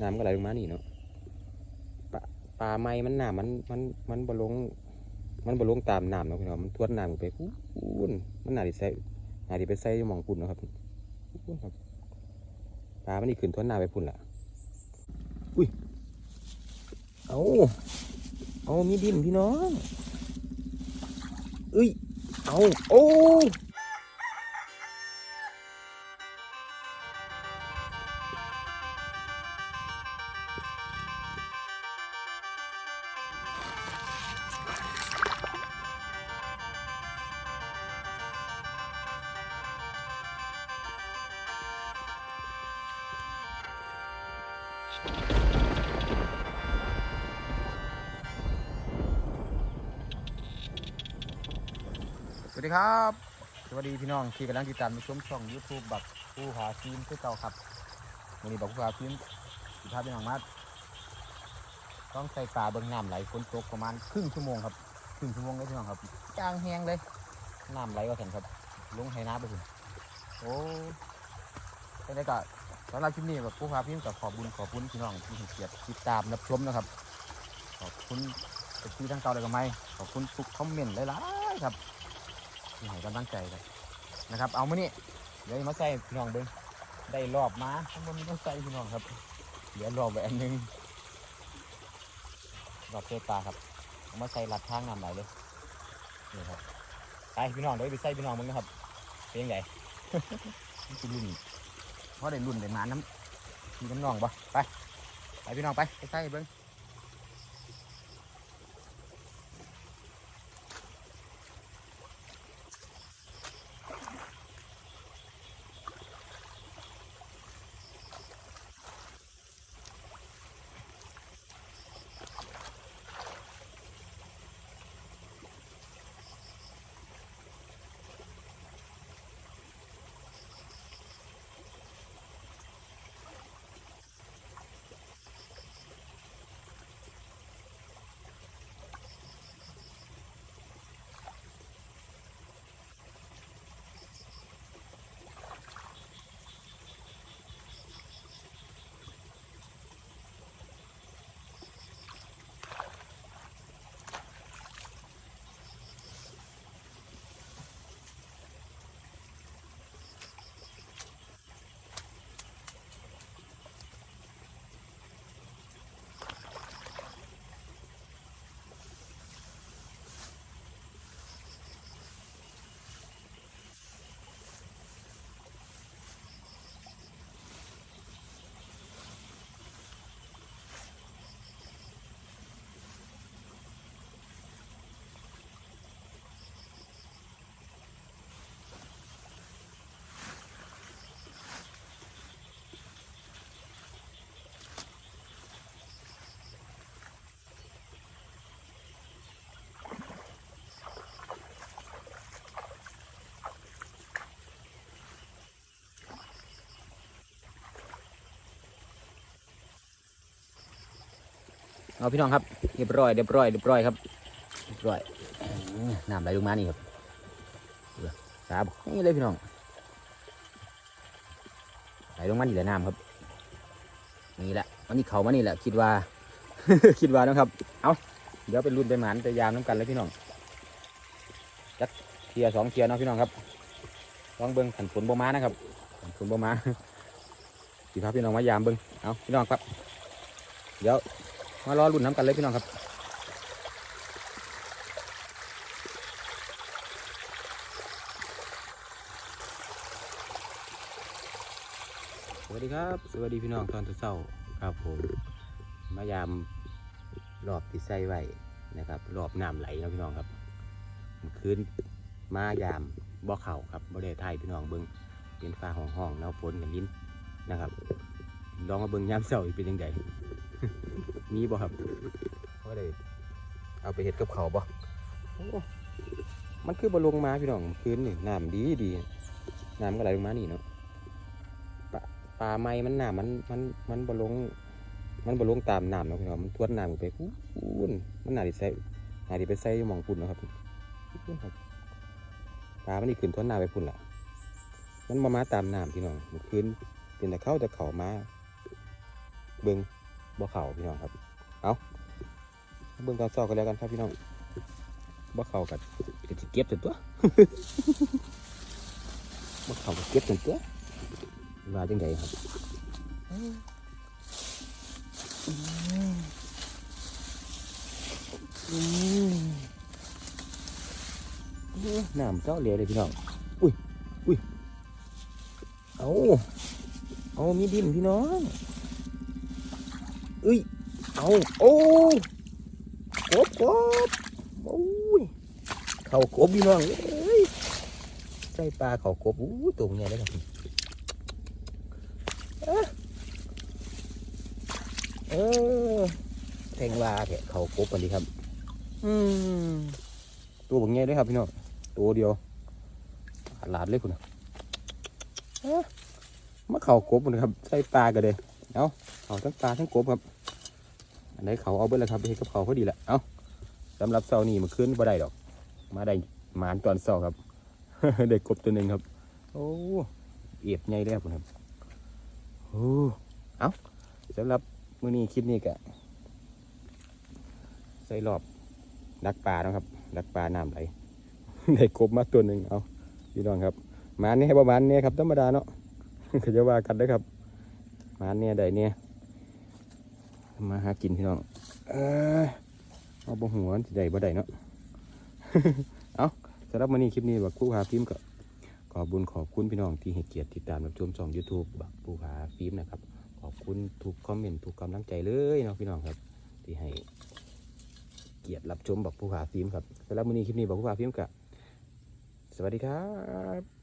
น้ำก็ไหลลงมานี่เนาะปลาปลาไม้มันน้ำมันมันมันบลง มันบลงตามน้ำเนาะพี่น้องมันทวนน้ำไปพูนมันหนาดิใส่น่าดิไปใส่ยมองปุ่นนะครับพูนครับปลามันนี่ขึ้นทวนน้ำไปพุ่นละอุ้ยเอาเอามีดินพี่น้องเอ้ยเอาโอ้ สวัสดีครับ สวัสดีพี่น้องที่กำลังติดตามชมช่อง YouTube บักผู้หาฟิล์มคือเก่าครับวันนี้บักผู้หาฟิล์มสิพาพี่น้องมาต้องใส่ปลาเบิ้งน้ำไหลฝนตกประมาณครึ่งชั่วโมงครับครึ่งชั่วโมงเลยพี่น้องครับจางแห้งเลยน้ำไหลก็เห็นครับ ลงไหน้ำไปถึงโอ้เป็นไงก็ สำหรับคลิปนี้แบบผู้พาฟิล์กับขอบบุญขอบคุณพี่น้องที่เกียรติติดตามรับชมนะครับ ขอบคุณที่ทั้งเก่าและก็ไม่ขอบคุณทุกคอมเมนต์หลายๆครับที่ให้กำลังใจกันนะครับ เอามานี่เดี๋ยวมาใส่พี่น้องเบิ้งได้รอบมาข้างบนนี้ต้องใส่พี่น้องครับเดี๋ยวรอบไปอันหนึงรอบเตปลาครับเอามาใส่หลัดทางน้ำไหลเลยนี่ครับไปพี่น้องเดี๋ยวไปใส่พี่น้องมึงนะครับเป็นยังไงนี่คือรุ่น พราะได้รุ่นได้มาน้ำมีน้ำนองปะไปไปพี่น้องไปไปใส่เบิ้ง เอาพี่น้องครับเรียบร้อยเรียบร้อยเรียบร้อยครับเรียบร้อยน้ำไหลลงมานี่ครับเบื่อตาบนี่เลยพี่น้องไหลลงมานี่แหละน้ำครับนี่แหละวันนี้เขามานี่แหละคิดว่า คิดว่านะครับ เอาเดี๋ยวไปรุ่นไปหมานไปยามน้ำกันเลยพี่น้องจักเทียร์สองเทียร์เนาะพี่น้องครับลองเบิ้งขันฝนบ่มานะครับขันฝนบ่มาสิพาพี่น้องมายามเบิ้งเอาพี่น้องครับ เดี๋ยว มารอรุ่นน้ำกันเลยพี่น้องครับสวัสดีครับ สวัสดีพี่น้องตอนเช้าครับผมมายามรอบที่ใส่ไว้นะครับ รอบน้ำไหลนะพี่น้องครับคืนมายามบ่อเข่าครับบ่ได้ไทยพี่น้องเบิ้งเป็นฟ้าห้องห้องแล้วฝนกับลิ้นนะครับลองมาเบิ้งยามเช้าอีกเป็นยังไง มีบ่ครับก็เลยเอาไปเห็ดกับเขาบ่มันคือบลงมาพี่น้องคืนนี่น้ำดีดีน้ำก็ไหลลงมานี่เนาะปลาปลาไม้มันน้ำมันมันมันบลง มันบลงตามน้ำเนาะพี่น้องมันทวนน้ำไปพูนมันน่าดิใส่น่าดิไปใส่อยู่หมองปุ่นนะครับพูนครับปลามันนี่ขึ้นทวนน้ำไปพุ่นละมันมามาตามน้ำพี่น้องมันคืนเป็นแต่เข้าแต่เขามาเบิ่ง บ่เข่าพี่น้องครับ เอาเบิ่งตอนเช้ากันแล้วกันครับพี่น้องบ่เข่ากันก็สิเก็บจนตัวบ่เข่าเก็บจนตัวว่าจังไดครับอืมน้ำเจ้าเหลวเลยพี่น้อง อุ้ย อุ้ย เอา เอามีดินพี่น้อง อ้ย เอาโอ้กบกบโอ้ยเข่ากบพี่น้องเอ้ยใส่ปลาเข่ากบอู้ตัวใหญ่เลยครับเอ้อเออแทงว่าแถะเข่ากบกันดีครับ อืมตัวบางใหญ่เลยครับพี่น้องตัวเดียวหลาดเลยคุณน่ะเอ้อมาเข่ากบคุณครับ ใส่ปลากันเลย เอาเอาทั้งปลาทั้งกบครับ อันไหนเขาเอาเบิ้ลแล้วครับไปเฮ็ดกับเขาพอดีละเอาสำหรับเสาร์นี้มันขึ้นบ่ได้ดอก มาได้หมานตอนเสาครับได้กกบตัวหนึ่งครับ โอ้เอียบใหญ่แล้วครับโอ้เอาสำหรับมื้อนี้คลิปนี้ก็ใส่รอบดักปลานะครับดักปลาน้ำไหลได้กบมาตัวหนึ่งเอาพี่น้องครับหมานนี่ให้ประมาณนี้ครับธรรมดาเนาะก็จะว่ากันนะครับ มาเนี่ยได้เนี่ยมาหากินพี่น้องเออเอาบ่หัวสิได้บ่ได้เนาะเอาสำหรับวันนี้คลิปนี้บักผู้หาฟิล์มก็ขอบุญขอบคุณพี่น้องที่ให้เกียรติติดตามรับชมช่อง YouTube บักผู้หาฟิล์มนะครับ ขอบคุณทุกคอมเมนต์ทุกกำลังใจเลยเนาะพี่น้องครับ ที่ให้เกียรติรับชมบักผู้หาฟิล์มครับสำหรับวันนี้คลิปนี้บักผู้หาฟิล์มก็สวัสดีครับ